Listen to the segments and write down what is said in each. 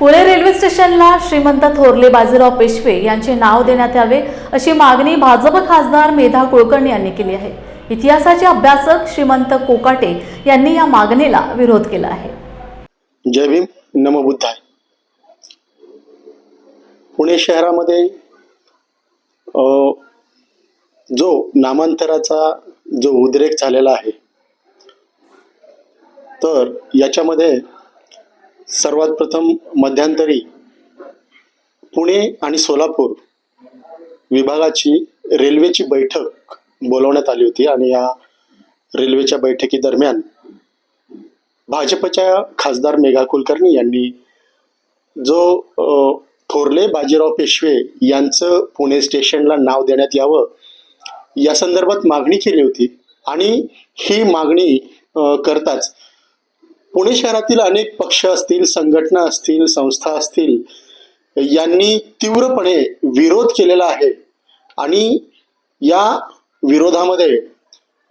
Pune railway स्टेशनला श्रीमंत थोरले बाजीराव पेशवे यांचे नाव देण्यात यावे अशी मागणी भाजप खासदार मेधा कुलकर्णी यांनी केली आहे. इतिहासाचे अभ्यासक श्रीमंत कोकाटे यांनी या मागणीला विरोध केला आहे. जय भीम नमो बुद्धाय पुणे शहरामध्ये जो नामांतराचा जो उद्रेक झालेला आहे तर याच्यामध्ये सर्वात प्रथम मध्यंतरी पुणे आणि सोलापूर विभागाची रेल्वेची बैठक बोलवण्यात आली होती आणि या रेल्वेच्या बैठकीदरम्यान भाजपच्या खासदार मेघा कुलकर्णी यांनी जो थोरले बाजीराव पेशवे यांचं पुणे स्टेशनला नाव देण्यात यावं या संदर्भात मागणी केली होती आणि ही मागणी करताच पुणे शहरातील अनेक पक्ष असतील संघटना असतील संस्था असतील यांनी तीव्रपणे विरोध केलेला आहे. आणि या विरोधामध्ये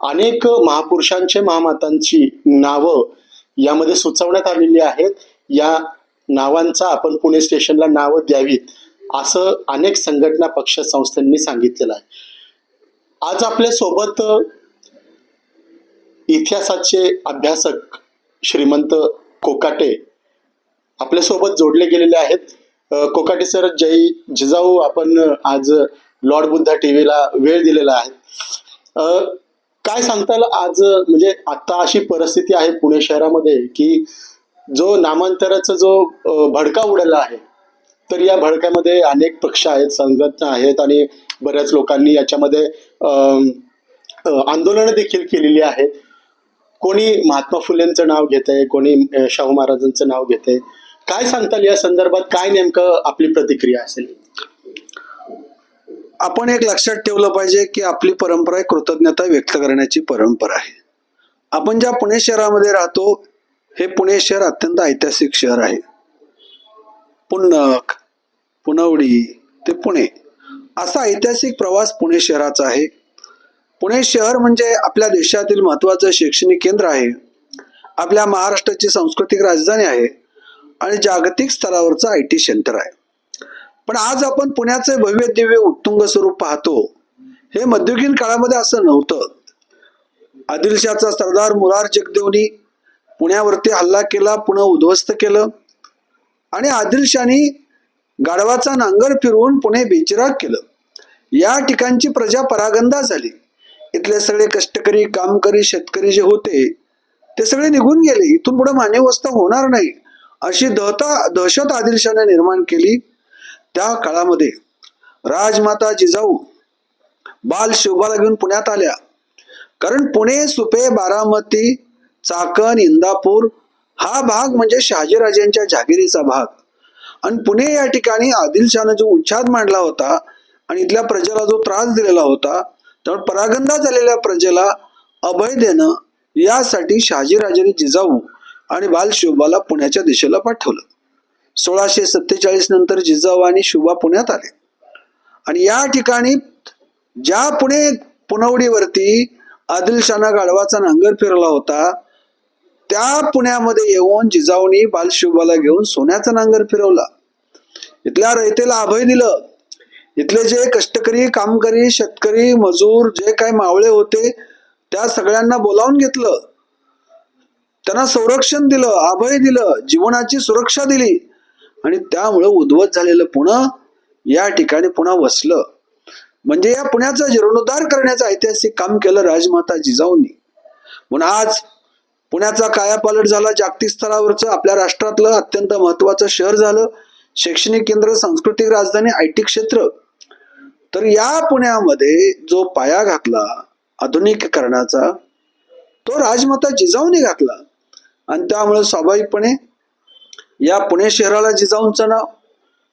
अनेक महापुरुषांचे महामातांची नावं यामध्ये सुचवण्यात आलेली आहेत. या नावांचा आपण पुणे स्टेशनला नावं द्यावीत असं अनेक संघटना पक्ष संस्थांनी सांगितलेलं आहे. आज आपल्यासोबत इतिहासाचे अभ्यासक श्रीमंत कोकाटे आपल्यासोबत जोडले गेलेले आहेत. कोकाटे सर जय जिजाऊ आपण आज लॉर्ड बुद्धा टीव्हीला वेळ दिलेला आहे. काय सांगताल आज म्हणजे आता अशी परिस्थिती आहे पुणे शहरामध्ये की जो नामांतराचा जो भडका उडाला आहे तर या भडक्यामध्ये अनेक पक्ष आहेत संघटना आहेत आणि बऱ्याच लोकांनी याच्यामध्ये आंदोलनं देखील केलेली आहेत. कोणी महात्मा फुलेंचं नाव घेतंय कोणी शाहू महाराजांचं नाव घेतंय? काय सांगताल या संदर्भात? काय नेमकं आपली प्रतिक्रिया असेल? आपण एक लक्षात ठेवलं पाहिजे की आपली परंपरा आहे कृतज्ञता व्यक्त करण्याची परंपरा आहे. आपण ज्या पुणे शहरामध्ये राहतो हे पुणे शहर अत्यंत ऐतिहासिक शहर आहे. पुन्नक पुनवडी ते पुणे. असा ऐतिहासिक प्रवास पुणे शहराचा आहे. पुणे शहर म्हणजे आपल्या देशातील महत्वाचं शैक्षणिक केंद्र आहे. आपल्या महाराष्ट्राची सांस्कृतिक राजधानी आहे आणि जागतिक स्तरावरचं आय टी सेंटर आहे. पण आज आपण पुण्याचे भव्य दिव्य उत्तुंग स्वरूप पाहतो. हे मध्ययुगीन काळामध्ये असं नव्हतं. आदिलशाचा सरदार मुरार जगदेवनी पुण्यावरती हल्ला केला पुणे उद्ध्वस्त केलं आणि आदिलशानी गाढवाचा नांगर फिरवून पुणे बेचिराग केलं. या ठिकाणची प्रजा परागंदा झाली. इथले सगळे कष्टकरी कामकरी शेतकरी जे होते ते सगळे निघून गेले. इथून पुढे मानवस्था होणार नाही. अशी दहता दहशत आदिलशाने निर्माण केली त्या काळामध्ये. राजमाता जिजाऊ बाल शिवबाला घेऊन पुण्यात आल्या. कारण पुणे सुपे बारामती चाकण इंदापूर हा भाग म्हणजे शहाजीराजांच्या जहागिरीचा भाग. आणि पुणे या ठिकाणी आदिलशानं जो उच्छाद मांडला होता आणि इथल्या प्रजेला जो त्रास दिलेला होता त्यामुळे परागंदा झालेल्या प्रजेला अभय देणं यासाठी शहाजीराजांनी जिजाऊ आणि बाल पुण्याच्या दिशेला पाठवलं. सोळाशे सत्तेचाळीस नंतर जिजाऊ आणि शिवबा पुण्यात आले. आणि या ठिकाणी ज्या पुणे पुनवडीवरती आदिलशाना गाढवाचा नांगर फिरला होता त्या पुण्यामध्ये येऊन जिजाऊनी बालशिवबाला घेऊन सोन्याचा नांगर फिरवला. इथल्या रयतेला अभय दिलं. इथले जे कष्टकरी कामकरी शेतकरी मजूर जे काही मावळे होते त्या सगळ्यांना बोलावून घेतलं. त्यांना संरक्षण दिलं अभय दिलं जीवनाची सुरक्षा दिली. आणि त्यामुळं उद्ध्वस्त झालेलं पुणे या ठिकाणी पुन्हा वसलं. म्हणजे या पुण्याचा जीर्णोद्धार करण्याचं ऐतिहासिक काम केलं राजमाता जिजाऊंनी. म्हणून आज पुण्याचा कायापालट झाला जागतिक स्तरावरचं आपल्या राष्ट्रातलं अत्यंत महत्वाचं शहर झालं. शैक्षणिक केंद्र सांस्कृतिक राजधानी आय टी क्षेत्र. तर या पुण्यामध्ये जो पाया घातला आधुनिकीकरणाचा तो राजमाता जिजाऊने घातला. आणि त्यामुळे स्वाभाविकपणे या पुणे शहराला जिजाऊंचं नाव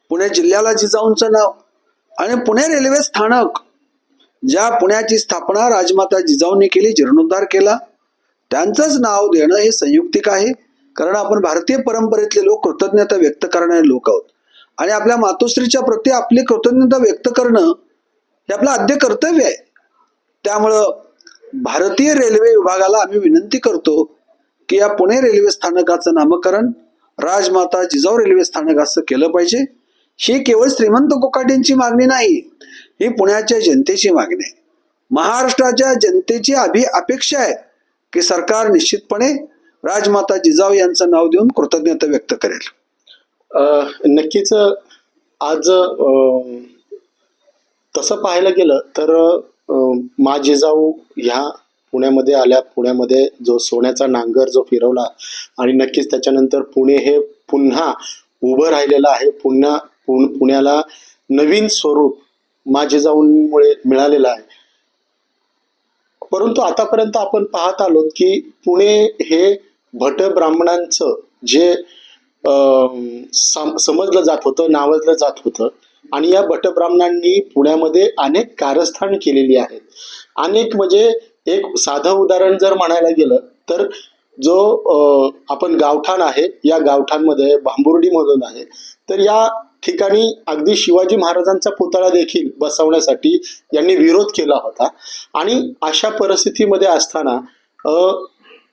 पुणे जिल्ह्याला जिजाऊंचं नाव आणि पुणे रेल्वे स्थानक ज्या पुण्याची स्थापना राजमाता जिजाऊंनी केली जीर्णोद्धार केला त्यांचंच नाव देणं हे संयुक्तिक आहे. कारण आपण भारतीय परंपरेतले लोक कृतज्ञता व्यक्त करणारे लोक आहोत. आणि आपल्या मातोश्रीच्या प्रती आपली कृतज्ञता व्यक्त करणं हे आपलं आद्य कर्तव्य आहे. त्यामुळं भारतीय रेल्वे विभागाला आम्ही विनंती करतो की या पुणे रेल्वे स्थानकाचं नामकरण राजमाता जिजाऊ रेल्वे स्थानक असं केलं पाहिजे. ही केवळ श्रीमंत कोकाटेंची मागणी नाही ही पुण्याच्या जनतेची मागणी आहे. महाराष्ट्राच्या जनतेची अभि अपेक्षा आहे की सरकार निश्चितपणे राजमाता जिजाऊ यांचं नाव देऊन कृतज्ञता व्यक्त करेल. नक्कीच आज तसं पाहायला गेलं तर मा जिजाऊ ह्या पुण्यामध्ये आल्या. पुण्यामध्ये जो सोन्याचा नांगर जो फिरवला आणि नक्कीच त्याच्यानंतर पुणे हे पुन्हा उभं राहिलेलं आहे. पुन्हा पुण्याला नवीन स्वरूप मा जिजाऊंमुळे मिळालेलं आहे. परंतु आतापर्यंत आपण पाहत आलो की पुणे हे भट ब्राह्मणांचं जे अं, समजलं जात होतं नावाजलं जात होतं आणि या भटब्राह्मणांनी पुण्यामध्ये अनेक कारस्थान केलेली आहेत. अनेक म्हणजे एक साधं उदाहरण जर म्हणायला गेलं तर जो आपण गावठाण आहे या गावठाणमध्ये भांबुर्डीमधून आहे. तर या ठिकाणी अगदी शिवाजी महाराजांचा पुतळा देखील बसवण्यासाठी यांनी विरोध केला होता. आणि अशा परिस्थितीमध्ये असताना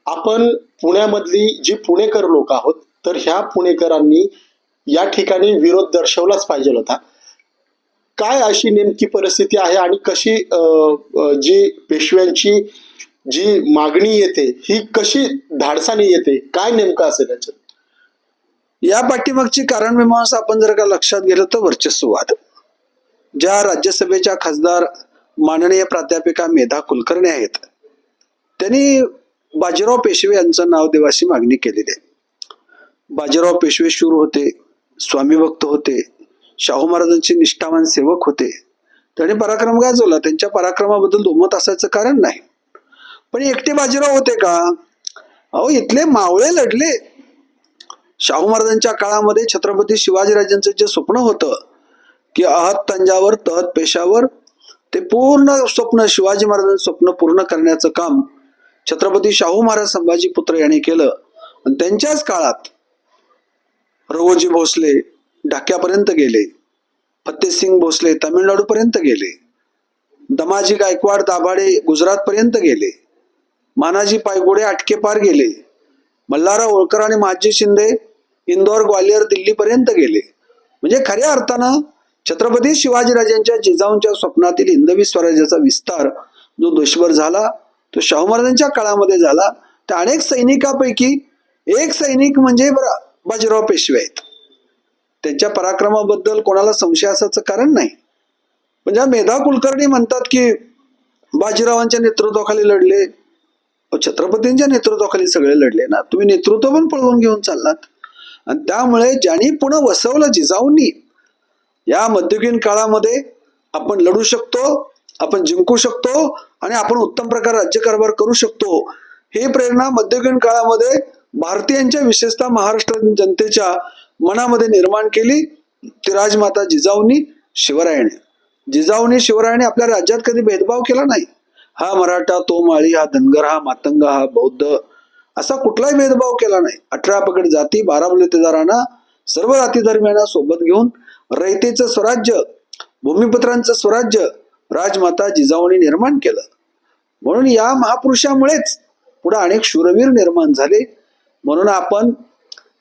आपण पुण्यामधली जी पुणेकर लोक आहोत तर ह्या पुणेकरांनी या ठिकाणी विरोध दर्शवलाच पाहिजे होता. काय अशी नेमकी परिस्थिती आहे आणि कशी जी पेशव्यांची जी मागणी येते ही कशी धाडसाने येते? काय नेमकं असेल याच्यात? या पाठीमागची कारण मीमांसा आपण जर का लक्षात गेलं तर वर्चस्ववाद ज्या राज्यसभेच्या खासदार माननीय प्राध्यापिका मेधा कुलकर्णी आहेत त्यांनी बाजीराव पेशवे यांचं नाव देवाशी मागणी केलेली आहे. बाजीराव पेशवे शूर होते स्वामी भक्त होते शाहू महाराजांचे निष्ठावान सेवक होते. त्यांनी पराक्रम गाजवला. त्यांच्या पराक्रमाबद्दल दुमत असायचं कारण नाही. पण एकटे बाजीराव होते का? अहो इथले मावळे लढले. शाहू महाराजांच्या काळामध्ये छत्रपती शिवाजीराजांचं जे स्वप्न होतं की अहत तंजावर तहत पेशावर ते पूर्ण स्वप्न शिवाजी महाराजांचं स्वप्न पूर्ण करण्याचं काम छत्रपती शाहू महाराज संभाजी पुत्र यांनी केलं. आणि त्यांच्याच काळात रघोजी भोसले ढाक्यापर्यंत गेले. फतेसिंग भोसले तामिळनाडूपर्यंत गेले. दमाजी गायकवाड दाभाडे गुजरातपर्यंत गेले. मानाजी पायगुडे आटकेपार गेले. मल्हारा होळकर आणि माजी शिंदे इंदोर ग्वालियर दिल्लीपर्यंत गेले. म्हणजे खऱ्या अर्थानं छत्रपती शिवाजीराजांच्या जिजाऊंच्या स्वप्नातील हिंदवी स्वराज्याचा विस्तार जो देशभर झाला तो शाहू महाराजांच्या काळामध्ये झाला त्या अनेक सैनिकापैकी एक सैनिक म्हणजे बरा- बाजीराव पेशवे आहेत. त्यांच्या पराक्रमाबद्दल कोणाला संशय असायचं कारण नाही. म्हणजे मेधा कुलकर्णी म्हणतात की बाजीरावांच्या नेतृत्वाखाली लढले छत्रपतींच्या नेतृत्वाखाली सगळे लढले ना? तुम्ही नेतृत्व पण पळवून घेऊन चाललात. आणि त्यामुळे ज्यांनी पुन्हा वसवलं जिजाऊंनी या मध्ययुगीन काळामध्ये आपण लढू शकतो आपण जिंकू शकतो आणि आपण उत्तम प्रकारे राज्यकारभार करू शकतो. ही प्रेरणा मध्ययुगीन काळामध्ये भारतीयांच्या विशेषतः महाराष्ट्र जनतेच्या मनामध्ये निर्माण केली ती राजमाता जिजाऊंनी शिवरायाने. जिजाऊनी शिवरायाने आपल्या राज्यात कधी भेदभाव केला नाही. हा मराठा तो माळी हा धनगर हा मातंग हा बौद्ध असा कुठलाही भेदभाव केला नाही. अठरा पगड जाती बारा बलुतेदारांना सर्व जाती धर्मियांना सोबत घेऊन रयतेचं स्वराज्य भूमिपुत्रांचं स्वराज्य राजमाता जिजाऊने निर्माण केलं. म्हणून या महापुरुषामुळेच पुढे अनेक शूरवीर निर्माण झाले. म्हणून आपण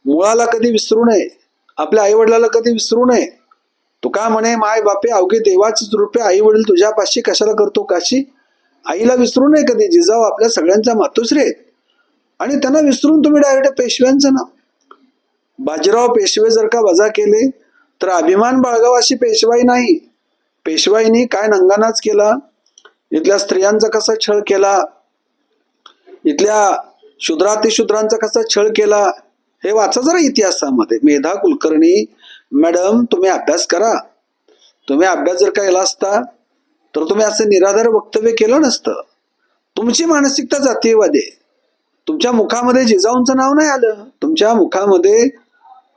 मुळाला कधी विसरू नये. आपल्या आई वडिलाला कधी विसरू नये. तू का म्हणे माय बापे अवघे देवाचीच रूपे आई वडील तुझ्यापाशी कशाला करतो काशी? आईला विसरू नये कधी जिजाऊ आपल्या सगळ्यांचा मातोश्री आहेत. आणि त्यांना विसरून तुम्ही डायरेक्ट पेशव्यांचं ना. बाजीराव पेशवे जर का वजा केले तर अभिमान बाळगाव अशी पेशवाई नाही. पेशवाईनी काय नंगानाच केला? इथल्या स्त्रियांचा कसा छळ केला? इथल्या शूद्रातिशूद्रांचा कसा छळ केला? हे वाचा जरा इतिहासामध्ये. मेधा कुलकर्णी मॅडम तुम्ही अभ्यास करा. तुम्ही अभ्यास जर केला असता तर तुम्ही असं निराधार वक्तव्य केलं नसतं. तुमची मानसिकता जातीयवादी आहे. तुमच्या मुखामध्ये जिजाऊंचं नाव नाही आलं. तुमच्या मुखामध्ये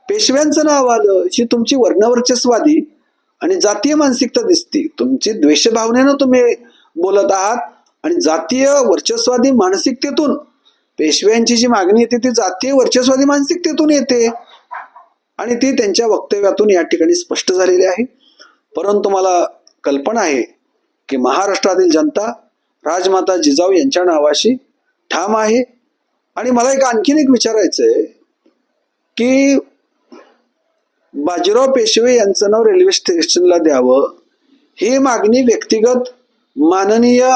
पेशव्यांचं नाव आलं. ही तुमची वर्णवर्चस्वादी आणि जातीय मानसिकता दिसती. तुमची द्वेषभावनेनं तुम्ही बोलत आहात आणि जातीय वर्चस्वादी मानसिकतेतून पेशव्यांची जी मागणी येते ती जातीय वर्चस्वादी मानसिकतेतून येते. आणि ती त्यांच्या वक्तव्यातून या ठिकाणी स्पष्ट झालेली आहे. परंतु मला कल्पना आहे की महाराष्ट्रातील जनता राजमाता जिजाऊ यांच्या नावाशी ठाम आहे. आणि मला एक आणखीन एक विचारायचं आहे की बाजीराव पेशवे यांचं नाव रेल्वे स्टेशनला द्यावं ही मागणी व्यक्तिगत माननीय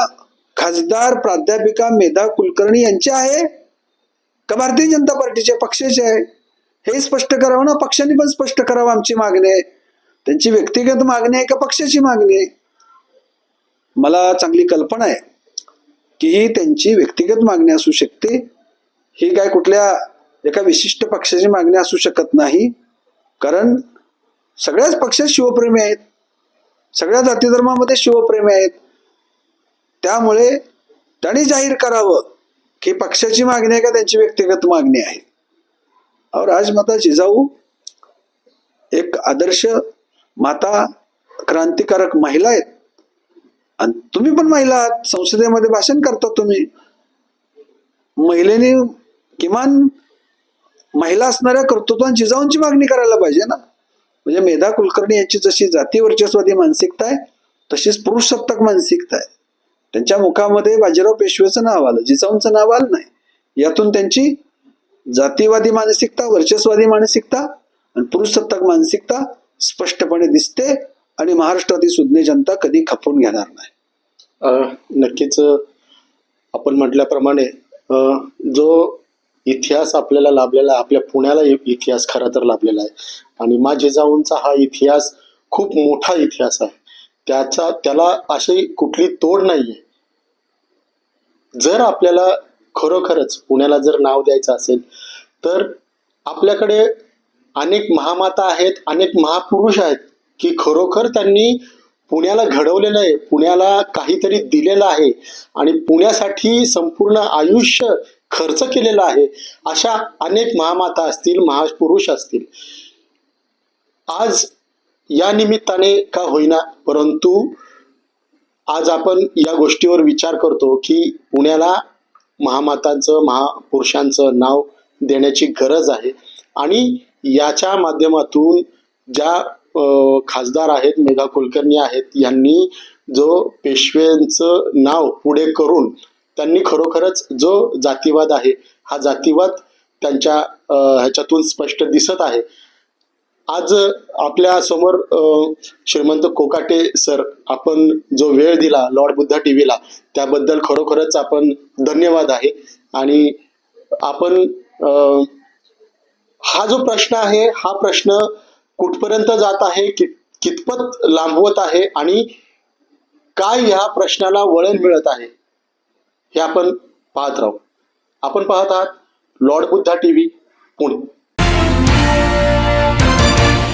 खासदार प्राध्यापिका मेधा कुलकर्णी यांची आहे का भारतीय जनता पार्टीचे पक्षाचे आहे? हे स्पष्ट करावं ना? पक्षाने पण स्पष्ट करावं आमची मागणी आहे. त्यांची व्यक्तिगत मागणी आहे का पक्षाची मागणी आहे? मला चांगली कल्पना आहे की ही त्यांची व्यक्तिगत मागणी असू शकते. ही काय कुठल्या एका विशिष्ट पक्षाची मागणी असू शकत नाही. कारण सगळ्याच पक्षात शिवप्रेमी आहेत. सगळ्या जाती धर्मामध्ये शिवप्रेमी आहेत. त्यामुळे त्यांनी जाहीर करावं की पक्षाची मागणी आहे का त्यांची व्यक्तिगत मागणी आहे? अहो राजमाता जिजाऊ एक आदर्श माता क्रांतिकारक महिला आहेत. आणि तुम्ही पण महिला आहात संसदेमध्ये भाषण करता तुम्ही. महिलेने किमान महिला असणाऱ्या कर्तृत्वान जिजाऊंची मागणी करायला पाहिजे ना? म्हणजे मेधा कुलकर्णी यांची जशी जाती वर्चस्वादी मानसिकता आहे तशीच पुरुष सत्ताक मानसिकता आहे. त्यांच्या मुखामध्ये बाजीराव पेशवेचं नाव आलं जिजाऊंचं नाव आलं नाही. यातून त्यांची जातीवादी मानसिकता वर्चस्वादी मानसिकता आणि पुरुषसत्ताक मानसिकता स्पष्टपणे दिसते आणि महाराष्ट्रातील सुज्ञ जनता कधी खपवून घेणार नाही. नक्कीच आपण म्हटल्याप्रमाणे जो इतिहास आपल्याला लाभलेला आहे आपल्या पुण्याला इतिहास खरा तर लाभलेला आहे. आणि मा जिजाऊंचा हा इतिहास खूप मोठा इतिहास आहे. त्याचा त्याला अशी कुठली तोड नाहीये. जर आपल्याला खरोखरच पुण्याला जर नाव द्यायचं असेल तर आपल्याकडे अनेक महामाता आहेत अनेक महापुरुष आहेत की खरोखर त्यांनी पुण्याला घडवलेलं आहे पुण्याला काहीतरी दिलेलं आहे आणि पुण्यासाठी संपूर्ण आयुष्य खर्च केलेलं आहे अशा अनेक महामाता असतील महापुरुष असतील. आज या निमित्ताने का होईना परंतु आज आपण या गोष्टीवर विचार करतो की पुण्याला महामातांचं महापुरुषांचं नाव देण्याची गरज आहे. आणि याच्या माध्यमातून ज्या खासदार आहेत मेघा कुलकर्णी आहेत यांनी जो पेशव्यांचं नाव पुढे करून त्यांनी खरोखरच जो जातीवाद आहे हा जातीवाद त्यांच्या ह्याच्यातून स्पष्ट दिसत आहे. आज आपल्यासमोर श्रीमंत कोकाटे सर आपण जो वेळ दिला लॉर्ड बुद्धा टीव्हीला त्याबद्दल खरोखरच आपण धन्यवाद आहे. आणि आपण हा जो प्रश्न आहे हा प्रश्न कुठपर्यंत जात आहे कित कितपत लांबवत आहे आणि काय ह्या प्रश्नाला वळण मिळत आहे हे आपण पाहत राहू. आपण पाहत आहात लॉर्ड बुद्धा टीव्ही पुणे.